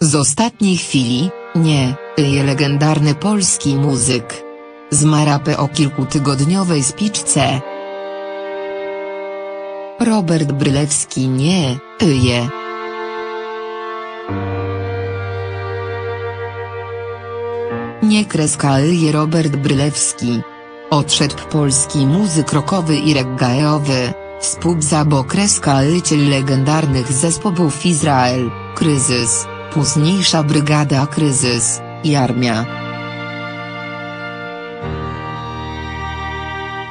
Z ostatniej chwili, nie, je legendarny polski muzyk. Zmarł po kilkutygodniowej spiczce. Robert Brylewski nie, je. Nie kreska je Robert Brylewski. Odszedł polski muzyk rockowy i reggaeowy, współzabokreskalyciel legendarnych zespołów Izrael, Kryzys, późniejsza Brygada Kryzys, i Armia.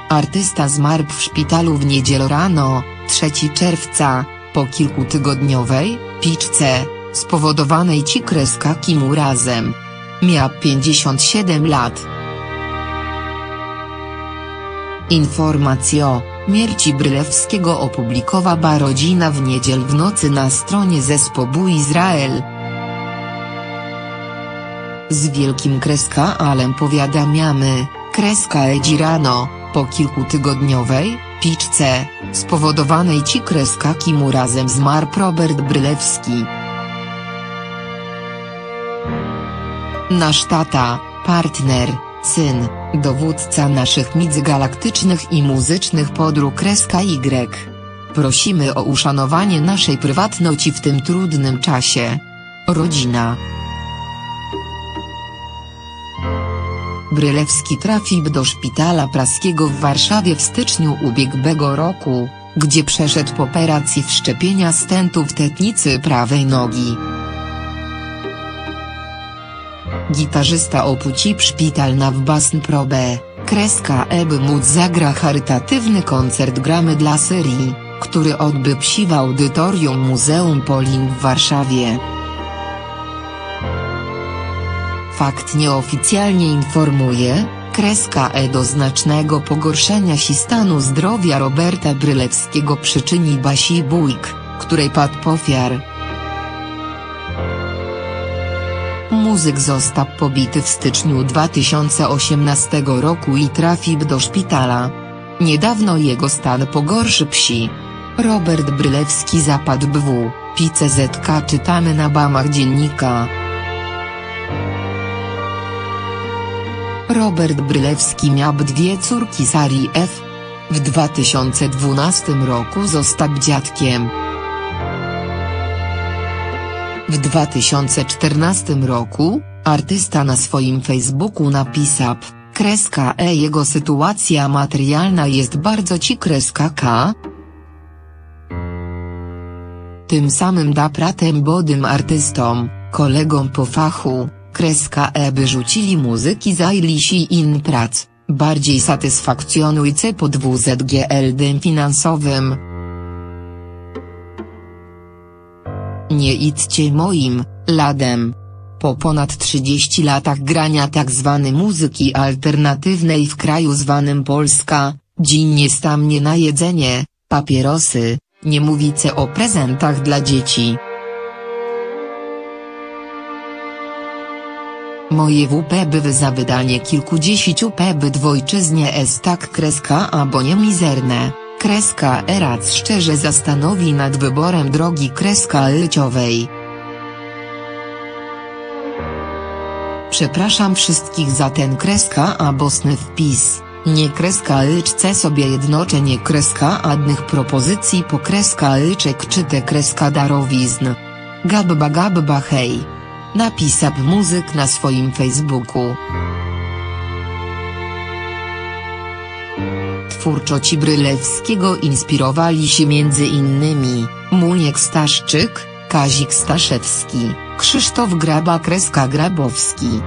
Artysta zmarł w szpitalu w niedzielę rano, 3 czerwca, po kilkutygodniowej piczce, spowodowanej ci kreska kimu razem. Miał 57 lat. Informację o śmierci Brylewskiego opublikowała rodzina w niedziel w nocy na stronie zespołu Izrael. Z wielkim kreska alem powiadamiamy, kreska Edzi rano, po kilkutygodniowej piczce, spowodowanej ci kreska kimu razem zmarł Robert Brylewski. Nasz tata, partner, syn, dowódca naszych międzygalaktycznych i muzycznych podróg kreska Y. Prosimy o uszanowanie naszej prywatności w tym trudnym czasie. Rodzina. Brylewski trafił do szpitala praskiego w Warszawie w styczniu ubiegłego roku, gdzie przeszedł po operacji wszczepienia w tetnicy prawej nogi. Gitarzysta opuścił szpital na wbasn probę, kreska eby móc zagra charytatywny koncert Gramy dla Syrii, który odbył się w audytorium Muzeum Polin w Warszawie. Fakt nieoficjalnie informuje, kreska E do znacznego pogorszenia się stanu zdrowia Roberta Brylewskiego przyczyni Basi Bójk, której padł ofiar. Muzyk został pobity w styczniu 2018 roku i trafił do szpitala. Niedawno jego stan pogorszył się. Robert Brylewski zapadł w PCZK czytamy na bamach dziennika. Robert Brylewski miał dwie córki Sari F. W 2012 roku został dziadkiem. W 2014 roku, artysta na swoim Facebooku napisał, kreska E jego sytuacja materialna jest bardzo ci kreska K. Tym samym da pratem bodym artystom, kolegom po fachu, kreska E by rzucili muzyki zajęli się in prac, bardziej satysfakcjonujące pod WZGLD finansowym. Nie idźcie moim, ladem. Po ponad 30 latach grania tzw. Tak muzyki alternatywnej w kraju zwanym Polska, dzień nie stamnie na jedzenie, papierosy, nie mówice o prezentach dla dzieci. Moje WP by za wydanie kilkudziesięciu peby w ojczyznie jest tak kreska albo nie mizerne, kreska erac szczerze zastanowi nad wyborem drogi kreska lyciowej. Przepraszam wszystkich za ten kreska a bosny wpis, nie kreska lyczce sobie jednoczenie kreska adnych propozycji po kreska lyczek czy te kreska darowizn. Gabba gabba hej. Napisał muzyk na swoim Facebooku. Twórczości Brylewskiego inspirowali się m.in. Muniek Staszczyk, Kazik Staszewski, Krzysztof Graba-Grabowski.